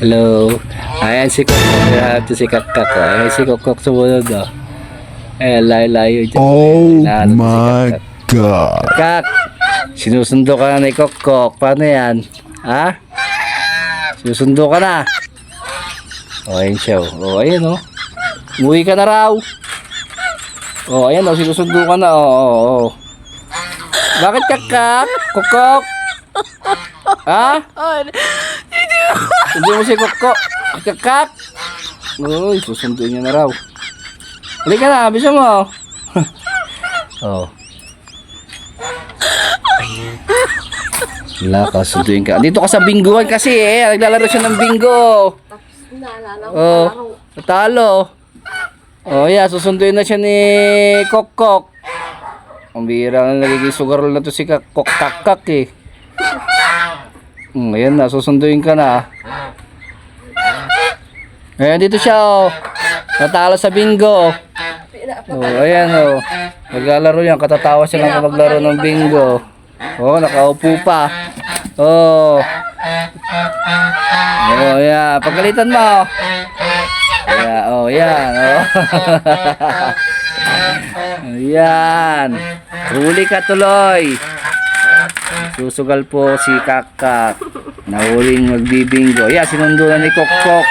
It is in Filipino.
Hello. Ayan si Kokok. Ayan si Kakak. oh. Ayan si Kokok sumunod. Oh. Ayan, layo-layo dyan. Oh si my Kakak. god. Kak, sinusundo ka na ni Kokok. Paano yan? Ha? Sinusundo ka na. O, ayan siya. O, ayan o. Umuwi ka na raw. O, ayan o. Sinusundo ka na. O, o, o. Bakit kakak? Kokok? Ha? Hindi mo si Kokok. Kakak? Uy, susunduin niya na raw. Halika na, bisa mo. oh. Wala ka, sunduin ka. Dito ka sa bingguan kasi eh. Naglalaro siya ng bingo. Oh, natalo. Oh, yeah, susunduin na siya ni Kokok. Ang bihira na nagiging sugarol na to si Kakok Kakak eh. Hmm, ayan na, susunduin ka na. Ayan, dito siya oh. Natalo sa bingo. Oh, ayan oh. Naglalaro yan, katatawa siya lang maglaro ng bingo. Oh, nakaupo pa. Oh. Oh, yeah. Pagkalitan mo. Yeah, oh, yan. Oh. yan. Huli ka tuloy. Susugal po si Kakak. Nahuling magbibingo. Yeah, sinundo na ni Kokok.